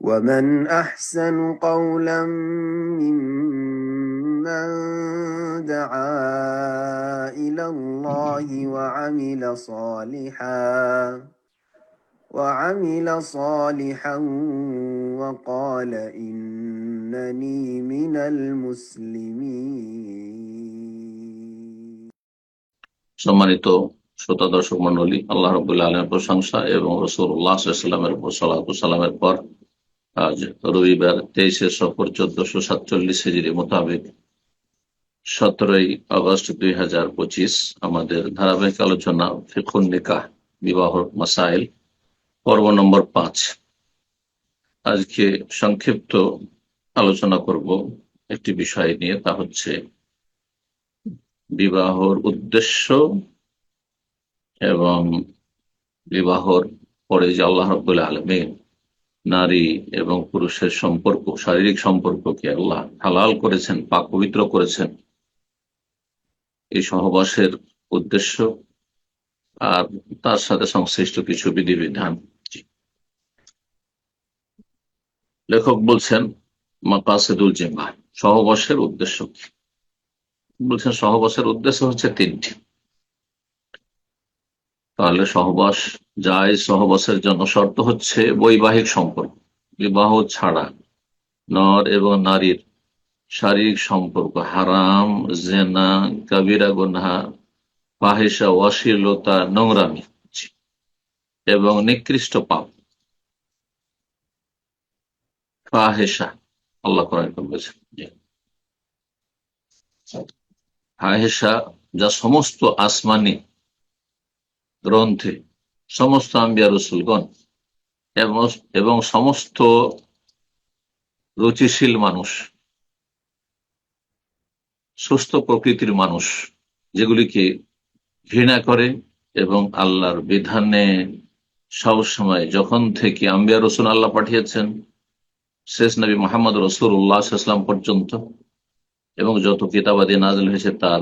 ومن أحسن قولا ممن دعا إلى الله وعمل صالحا وعمل صالحا وقال إنني من المسلمين সম্মানিত শ্রোতা দর্শক মন্ডলী আল্লাহ রবুল্লা আলমের প্রশংসা এবং রসুল্লাহ সাল্লামের উপর সালামের পর আজ রবিবার তেইশে সফর চোদ্দশো সাতচল্লিশ হেজিরি মোতাবেক সতেরোই আগস্ট দুই হাজার পঁচিশ আমাদের ধারাবাহিক আলোচনা ফিখুন নিকাহ, বিবাহ মাসাইল, পর্ব নম্বর পাঁচ। আজকে সংক্ষিপ্ত আলোচনা করব একটি বিষয় নিয়ে, তা হচ্ছে বিবাহর উদ্দেশ্য এবং বিবাহর পরে যে আল্লাহ রবুল্লাহ আলমিন নারী এবং পুরুষের সম্পর্ক, শারীরিক সম্পর্ককে আল্লাহ হালাল করেছেন, পাক পবিত্র করেছেন। এই সহবাসের উদ্দেশ্য আর তার সাথে সংশ্লিষ্ট কিছু বিধিবিধান। লেখক বলছেন, মাকাসেদুল জিমা সহবাসের উদ্দেশ্য কি? বলছেন, সহবাসের উদ্দেশ্য হচ্ছে তিনটি। তাহলে সহবাস যায়, সহবাসের জন্য শর্ত হচ্ছে বৈবাহিক সম্পর্ক, বিবাহ ছাড়া। নর এবং নারীর শারীরিক সম্পর্ক, হারাম, জেনা কাবিরা গুনহা পাহেসা অশ্লীলতা, নোংরামি এবং নিকৃষ্ট পাপ। ফাহেসা আল্লাহ কোরআন বলেছেন। যা সমস্ত আসমানি গ্রন্থে সমস্ত আম্বিয়া রসুলগণ এবং সমস্ত রুচিশীল মানুষ, সুস্থ প্রকৃতির মানুষ, যেগুলিকে ঘৃণা করে এবং আল্লাহর বিধানে সবসময় যখন থেকে আম্বিয়া রসুল আল্লাহ পাঠিয়েছেন, শেষ নবী মোহাম্মদ রসুল উল্লাহাম পর্যন্ত, এবং যত কিতাবাদি নাজল হয়েছে তার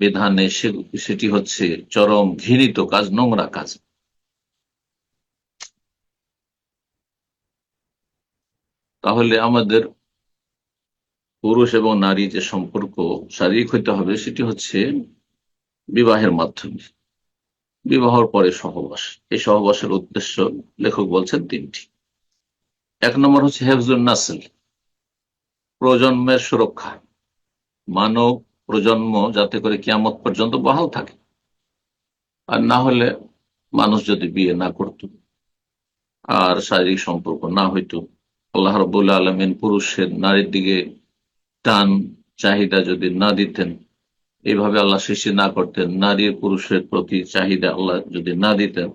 বিধানে সেটি হচ্ছে চরম ঘৃণিত কাজ, নোংরা কাজ। তাহলে আমাদের পুরুষ এবং নারী যে সম্পর্ক শারীরিক হইতে হবে, সেটি হচ্ছে বিবাহের মাধ্যমে। বিবাহর পরে সহবাস। এই সহবাসের উদ্দেশ্য লেখক বলছেন তিনটি। এক নম্বর হচ্ছে হেফজুল নাসল। প্রজন্মের সুরক্ষা। মানব প্রজন্ম যাতে করে কিয়ামত পর্যন্ত বহাল থাকে। আর না হলে মানুষ যদি বিয়ে না করত, আর শারীরিক সম্পর্ক না হইতো, আল্লাহ রবুল্লা আলমিন পুরুষের নারীর দিকে টান, চাহিদা যদি না দিতেন এইভাবে আল্লাহ সৃষ্টি না করতেন নারীর পুরুষের প্রতি চাহিদা আল্লাহ যদি না দিতেন,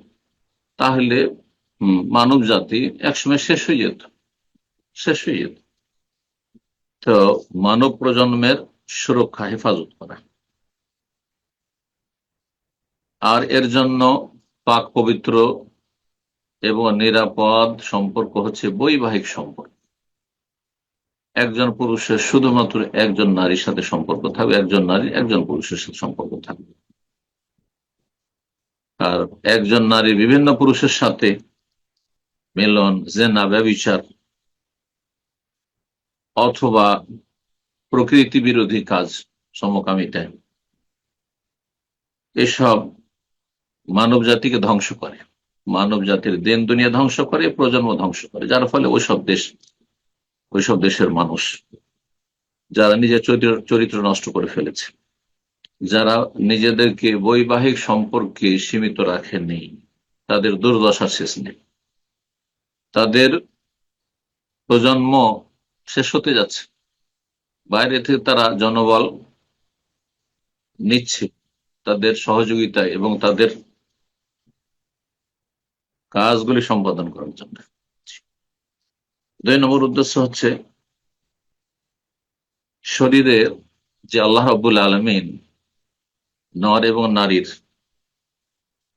তাহলে মানব জাতি একসময় শেষ হয়ে যেত। শেষ হয়ে যেত। তো মানব প্রজন্মের সুরক্ষা, হেফাজত করা। আর এর জন্য পাক পবিত্র এবং নিরাপদ সম্পর্ক হচ্ছে বৈবাহিক সম্পর্ক। একজন পুরুষের শুধুমাত্র একজন নারীর সাথে সম্পর্ক থাকবে, একজন নারী একজন পুরুষের সাথে সম্পর্ক থাকবে। আর একজন নারী বিভিন্ন পুরুষের সাথে মিলন, জেনা, ব্যবচার অথবা প্রকৃতি বিরোধী কাজ সমকামিতা এসব মানব জাতিকে ধ্বংস করে। মানব জাতির দেন দুনিয়া ধ্বংস করে, প্রজন্ম ধ্বংস করে। যার ফলে ওইসব দেশ, ওইসব দেশের মানুষ, যারা নিজের চরিত্র নষ্ট করে ফেলেছে, যারা নিজেদেরকে বৈবাহিক সম্পর্কে সীমিত রাখেনি তাদের দুর্দশা শেষ নেই। তাদের প্রজন্ম শেষ হতে যাচ্ছে। বাইরে থেকে তারা জনবল নিচ্ছে তাদের সহযোগিতায় এবং তাদের কাজগুলি সম্পাদন করার জন্য। দুই নম্বর উদ্দেশ্য হচ্ছে শরীরের যে আল্লাহ আব্বুল আলমিন নর এবং নারীর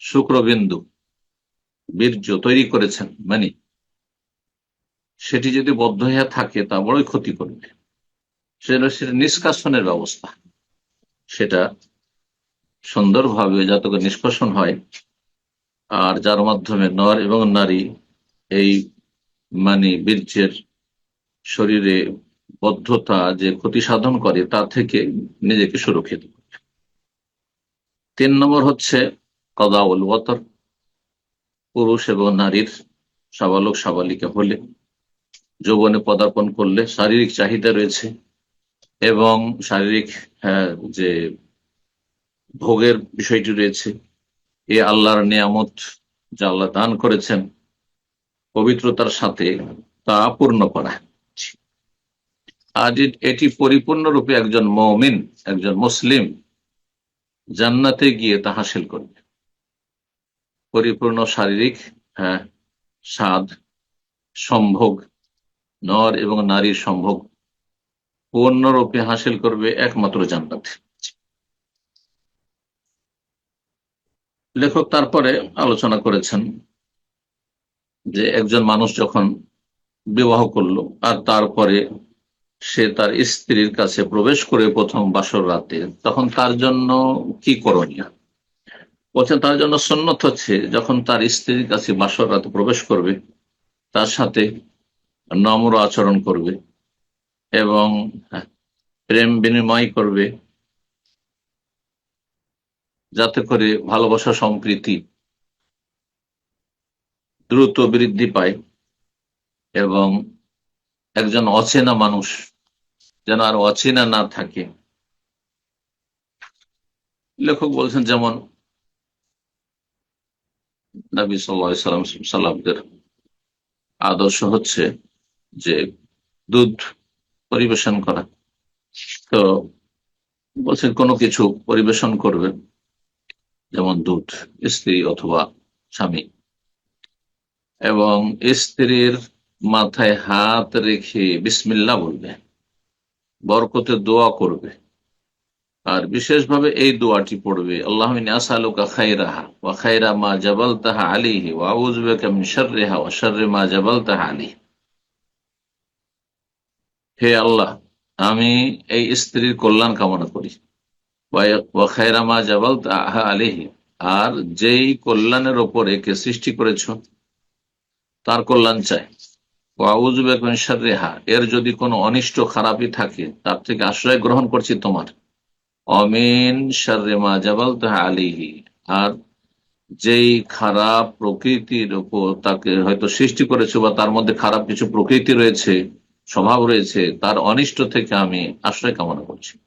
শুক্রবিন্দু বীর্য তৈরি করেছেন মানে সেটি যদি বদ্ধ হয়ে থাকে তা বড়ই ক্ষতি করবে। সেটা সেটা নিষ্কাশনের ব্যবস্থা। সেটা সুন্দরভাবে যাতে করে নিষ্কাশন হয়, আর যার মাধ্যমে নর এবং নারী এই মানে বীর্যের শরীরে বদ্ধতা যে ক্ষতি সাধন করে, তা থেকে নিজেকে সুরক্ষিত করবে তিন নম্বর হচ্ছে কদাউল ওয়াতর। পুরুষ এবং নারীর সাবালক সাবালিকা হলে যৌবনে পদার্পণ করলে শারীরিক চাহিদা রয়েছে। এবং শারীরিক হ্যাঁ, যে ভোগের বিষয়টি রয়েছে এ আল্লাহর নিয়ামত যা আল্লাহ দান করেছেন পবিত্রতার সাথে তা পূর্ণ করা। আজ এটি পরিপূর্ণরূপে একজন মমিন একজন মুসলিম জান্নাতে গিয়ে তা হাসিল করবে। পরিপূর্ণ শারীরিক হ্যাঁ স্বাদ সম্ভোগ নর এবং নারীর সম্ভোগ পূর্ণরূপে হাসিল করবে একমাত্র জান্নাত। লেখক তারপরে আলোচনা করেছেন যে একজন মানুষ যখন বিবাহ করল আর তারপরে সে তার স্ত্রীর কাছে প্রবেশ করে প্রথম বাসর রাতে, তখন তার জন্য কি করণীয়? বলছেন, তার জন্য সন্ন্যত হচ্ছে যখন তার স্ত্রীর কাছে বাসর রাতে প্রবেশ করবে, তার সাথে নম্র আচরণ করবে এবং প্রেম বিনিময় করবে। যাতে করে ভালোবাসা সম্প্রীতি দ্রুত বৃদ্ধি পায় এবং একজন অচেনা মানুষ যেন আর অচেনা না থাকে। লেখক বলছেন, যেমন নবী সাল্লাম সাল্লামদের আদর্শ হচ্ছে যে দুধ পরিবেশন করা। তো বলছেন কোনো কিছু পরিবেশন করবে, যেমন দুধ, স্ত্রী অথবা স্বামী। এবং স্ত্রীর মাথায় হাত রেখে বিসমিল্লা বলবে, বরকতে দোয়া করবে। আর বিশেষভাবে এই দোয়াটি পড়বে, আল্লাহ আসালুকা খাইরাহা ওয়া খাইরা মা জাবাল তাহা আলিহি ওয়া উজবেকা মিন শাররিহা ওয়া শাররি মা জাবাল তাহা আলিহি হে আল্লাহ, আমি এই স্ত্রীর কল্যাণ কামনা করি। ওয়া খাইরা মা জাবাল তাহা আলিহি আর যেই কল্যাণের ওপর একে সৃষ্টি করেছ, তার কল্যাণ চাই। রেহা এর যদি কোনো অনিষ্ট খারাপই থাকে, তার থেকে আশ্রয় গ্রহণ করছি তোমার। অমিন শারেমা জাবাল তাহা আলিহি আর যেই খারাপ প্রকৃতির ওপর তাকে হয়তো সৃষ্টি করেছে বা তার মধ্যে খারাপ কিছু প্রকৃতি রয়েছে স্বভাব রয়েছে, তার অনিষ্ট থেকে আমি আশ্রয় কামনা করছি।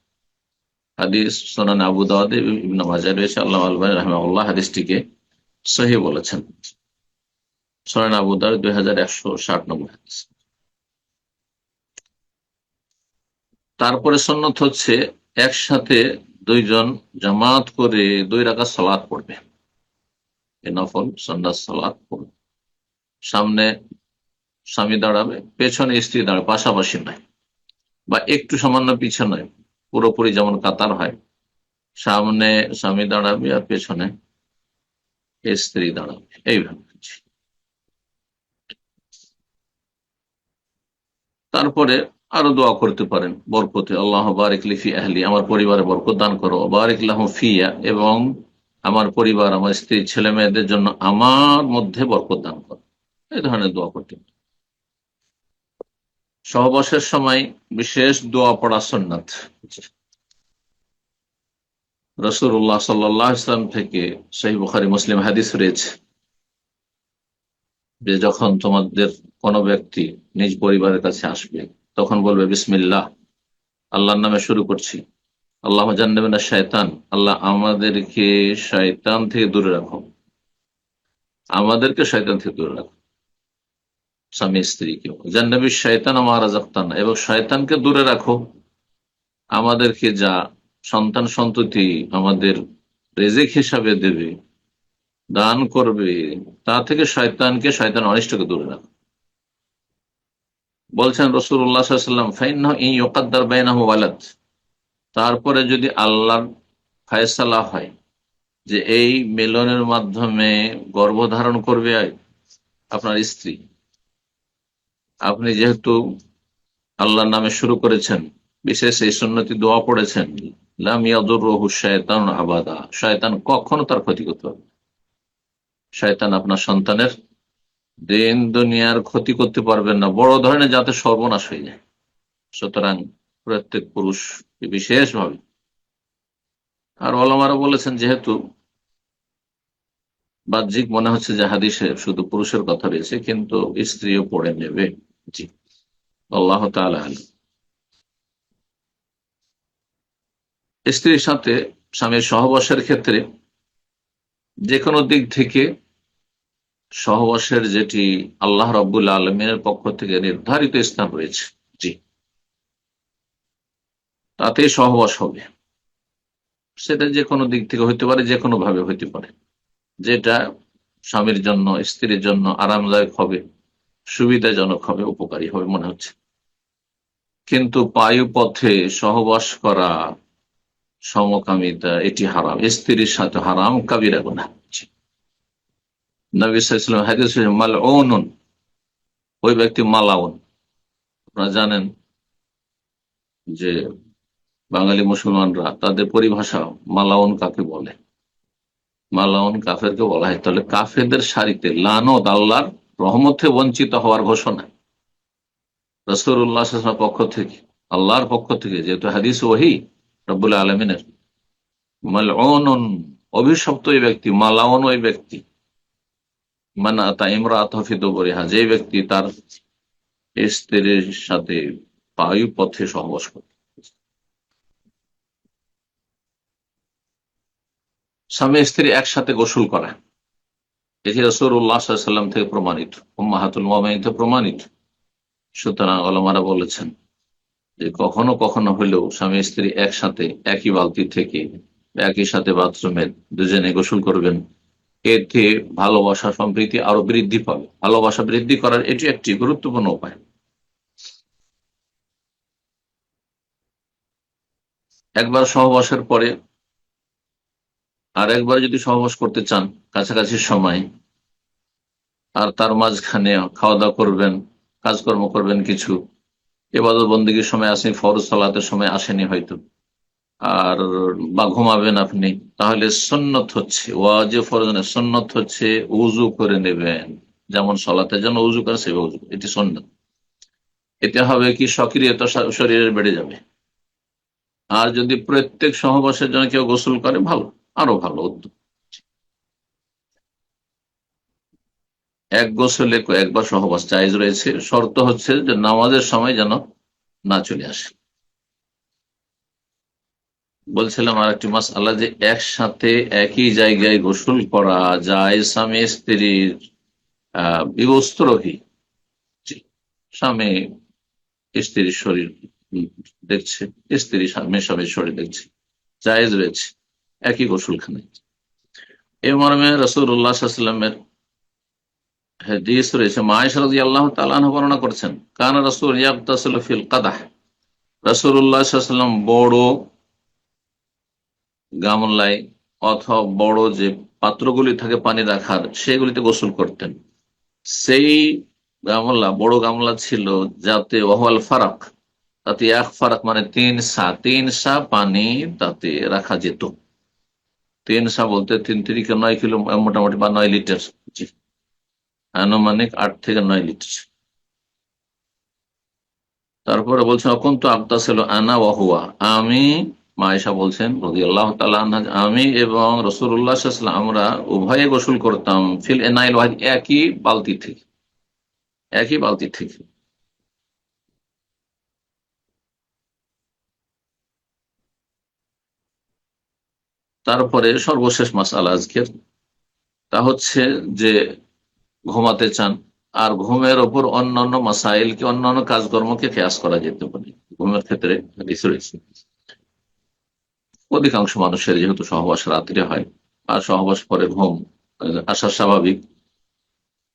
হাদিস সোনান আবু দাওয়াদ ইবনে মাজাহ রয়েছে, আল্লাহ আলবানী রাহমাহুল্লাহ হাদিসটিকে সহি বলেছেন। সোনান আবু দাওয়াদ দুই হাজার একশো ষাট নম্বর হাদিস। তারপরে সন্ন্যত হচ্ছে, একসাথে দুইজন জামাত করে দুই রাখা সালাদ পড়বে। নফল সন্ন্যাস সালাদ পড়বে। সামনে স্বামী দাঁড়াবে, পেছনে স্ত্রী দাঁড়াবে, পাশাপাশি নয়। বা একটু সামান্য পিছনে পুরোপুরি যেমন কাতার হয়, সামনে স্বামী দাঁড়াবে আর পেছনে স্ত্রী দাঁড়াবে। এইভাবে তারপরে আরও দোয়া করতে পারেন, বরকতে, আল্লাহ বারিক লিফি আহলি, আমার পরিবারে বরকত দান করো বারিক লাহ ফিয়া, এবং আমার পরিবার, আমার স্ত্রী, ছেলে মেয়েদের জন্য আমার মধ্যে বরকত দান করো। এই ধরনের দোয়া করতে সহবাসের সময় বিশেষ দোয়া পড়া সন্ন্যত রসুল্লাহ সাল্লাহ ইসলাম থেকে সেই বুখারি মুসলিম হাদিস রয়েছে যে যখন তোমাদের কোনো ব্যক্তি নিজ পরিবারের কাছে আসবে, তখন বলবে, বিসমিল্লাহ, আল্লাহর নামে শুরু করছি। আল্লাহ জানবেন না শয়তান আল্লাহ আমাদেরকে শয়তান থেকে দূরে রাখো। আমাদেরকে শয়তান থেকে দূরে রাখো। স্বামী স্ত্রীকে জান্নবী শয়তান আমার রাজাক্তান এবং শয়তানকে দূরে রাখো। আমাদেরকে যা সন্তান সন্ততি আমাদের রেজেক হিসাবে দেবে, দান করবে, তা থেকে শয়তানকে, শয়তান অনিষ্টকে দূরে রাখো। বলছেন রসুল্লাহাম ফাইন বাইনাহ ওয়ালাদ। তারপরে যদি আল্লাহর ফায়সালা হয় যে এই মেলনের মাধ্যমে গর্ভধারণ করবে আপনার স্ত্রী আপনি যেহেতু আল্লাহর নামে শুরু করেছেন, বিশেষ এই সন্ন্যতি দোয়া পড়েছেন আবাদা। শয়তান কখনো তার ক্ষতি করতে হবে শয়তান আপনার সন্তানের দিন দুনিয়ার ক্ষতি করতে পারবেন না। বড় ধরনের যাতে সর্বনাশ হয়ে যায়। সুতরাং প্রত্যেক পুরুষ বিশেষভাবে। আর অলমারা বলেছেন, যেহেতু বাহ্যিক মনে হচ্ছে যে হাদিসে শুধু পুরুষের কথা রয়েছে, কিন্তু স্ত্রীও পড়ে নেবে। জি। আল্লাহ স্ত্রীর সাথে স্বামীর সহবাসের ক্ষেত্রে যে কোনো দিক থেকে সহবাসের যেটি আল্লাহ রব্বুল আলমিনের পক্ষ থেকে নির্ধারিত স্থান রয়েছে, জি। তাতে সহবাস হবে। সেটা যে কোনো দিক থেকে হইতে পারে যে কোনো ভাবে হইতে পারে। যেটা স্বামীর জন্য, স্ত্রীর জন্য আরামদায়ক হবে। সুবিধাজনক হবে, উপকারী হবে মনে হচ্ছে। কিন্তু পথে সহবাস করা সমকামিতা, এটি হারাম। স্ত্রীর সাথে হারাম কাবিরা গুনা নবী সাল্লাম হাদিস মাল ওই ব্যক্তি মালাউন। আপনারা জানেন যে বাঙালি মুসলমানরা তাদের পরিভাষা মালাউন কাকে বলে? মালাউন কাফেরকে বলা হয়। তাহলে কাফেরদের সারিতে লানত আল্লাহর রহমতে বঞ্চিত হওয়ার ঘোষণা। রসুল্লাহ পক্ষ থেকে, আল্লাহর পক্ষ থেকে, যেহেতু হাদিস ওহি, রব্বুল আলমিনের মালউন অভিশপ্ত ওই ব্যক্তি, মালাউন ওই ব্যক্তি মানে তা ইমরাত হফিদ বরিহা যে ব্যক্তি তার স্ত্রীর সাথে বায়ু পথে সহবাস করে। স্বামী স্ত্রী একসাথে গোসল করা এটি রসুল্লাহাম থেকে প্রমাণিত মাহাতুল মামাইন থেকে প্রমাণিত। সুতরাং অলমারা বলেছেন যে কখনো কখনো হলেও স্বামী স্ত্রী একসাথে, একই বালতি থেকে একই সাথে বাথরুমে দুজনে গোসল করবেন, এতে ভালোবাসা সম্প্রীতি আরও বৃদ্ধি পাবে। ভালোবাসা বৃদ্ধি করার এটি একটি গুরুত্বপূর্ণ উপায়। একবার সহবাসের পরে আর একবার যদি সহবাস করতে চান, কাছাকাছি সময়, আর তার মাঝখানে খাওয়া দাওয়া করবেন, কাজকর্ম করবেন কিছু, এবাদত বন্দীগীর সময় আসেনি, ফরজ সালাতের সময় আসেনি হয়তো, আর বা ঘুমাবেন আপনি, তাহলে সন্ন্যত হচ্ছে ওয়াজে ফরজ সন্ন্যত হচ্ছে উজু করে নেবেন, যেমন সলাতের জন্য উজু করে সেভাবে উজু এটি সন্ন্যত এতে হবে কি, সক্রিয়তা শরীরের বেড়ে যাবে। আর যদি প্রত্যেক সহবাসের জন্য কেউ গোসল করে, ভালো। আরও ভালো উদ্যোগ এক গোসলে একবার সহবাস চাইজ রয়েছে। শর্ত হচ্ছে যে নামাজের সময় যেন না চলে আসে। বলছিলাম আর একটি মাস আল্লাহ যে একসাথে একই জায়গায় গোসল করা যায় স্বামী স্ত্রীর বিবস্ত্রহী, স্বামী, স্ত্রীর শরীর দেখছে, স্ত্রী স্বামী স্বামীর শরীর দেখছে, জায়েজ রয়েছে। একই গোসলখানে এ মর্মে রসুল্লাহামের রয়েছে আল্লাহ বর্ণনা করছেন, কান রসুল ফিল কাদাহ। বড় অথবা বড় যে পাত্রগুলি থাকে পানি রাখার, সেগুলিতে গোসল করতেন। সেই গামলা, বড় গামলা ছিল যাতে ওহল ফারাক, তাতে এক ফারাক মানে তিন সা তিন সা পানি তাতে রাখা যেত। তিন সা বলতে তিন তিরিকে নয় কিলো মোটামুটি বা নয় লিটার। আনুমানিক আট থেকে নয় লিটার। তারপরে বলছেন অকন তো আবদা ছিল আনা ওয়াহুয়া আমি, মায়েশা বলছেন রদি আল্লাহ আমি এবং রসুল্লাহ আমরা উভয়ে গোসল করতাম ফিল এনাইল ওয়াহিদ একই বালতি থেকে। একই বালতি থেকে। তারপরে সর্বশেষ মাস আল আজকের। তা হচ্ছে যে ঘুমাতে চান, আর ঘুমের ওপর অন্যান্য মাসাইলকে অন্যান্য কাজকর্মকে খেয়াস করা যেতে পারে? ঘুমের ক্ষেত্রে অধিকাংশ মানুষের যেহেতু সহবাস রাত্রে হয়, আর সহবাস পরে ঘুম আসা স্বাভাবিক।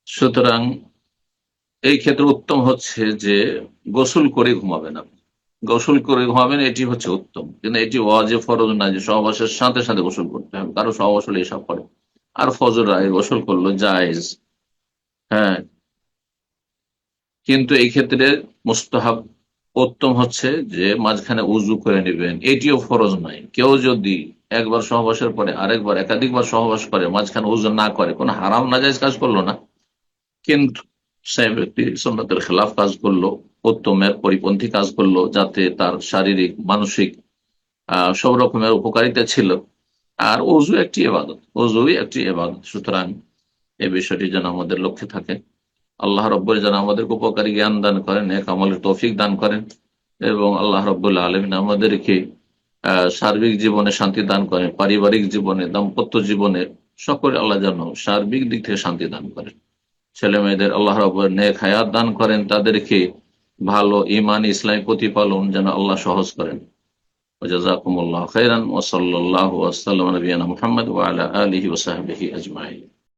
সুতরাং এই ক্ষেত্রে উত্তম হচ্ছে যে গোসল করে ঘুমাবেন আপনি। গোসল করে ঘুমাবেন, এটি হচ্ছে উত্তম। কিন্তু এটি ওয়াজে ফরজ না যে সহবাসের সাথে সাথে গোসল করতে হবে। কারও সহবাস হলে এসব করে। আর ফজর রায় গোসল করল, জায়েজ। হ্যাঁ। কিন্তু এই ক্ষেত্রে মুস্তাহাব উত্তম হচ্ছে যে মাঝখানে উজু করে নেবেন। এটিও ফরজ নয়। কেউ যদি একবার সহবাসের পরে আরেকবার একাধিকবার সহবাস করে, মাঝখানে উজু না করে, কোনো হারাম নাজাইজ কাজ করল না? কিন্তু সে ব্যক্তি সন্ন্যতের খেলাফ কাজ করল। উত্তমের পরিপন্থী কাজ করল যাতে তার শারীরিক, মানসিক সব রকমের উপকারিতা ছিল। আর অজু একটি এবাদত অজুই একটি এবাদত সুতরাং এই বিষয়টি যেন আমাদের লক্ষ্যে থাকে। আল্লাহ রব্বর যেন আমাদেরকে উপকারী জ্ঞান দান করেন এক আমলের তৌফিক দান করেন এবং আল্লাহ রব্বুল্লাহ আলমিন আমাদেরকে সার্বিক জীবনে শান্তি দান করেন, পারিবারিক জীবনে, দাম্পত্য জীবনে, সকলে আল্লাহ যেন সার্বিক দিক থেকে শান্তি দান করেন। ছেলে মেয়েদের আল্লাহ রব্বর নেক হায়াত দান করেন, তাদেরকে ভালো ইমান ইসলামী প্রতিপালন যেন আল্লাহ সহজ করেন। ওজাকুমুল্লাহ খেরান ওসল্লাহ ওয়াসাল্লাম মোহাম্মদ মুহাম্মদ ওয়া আলা আলিহি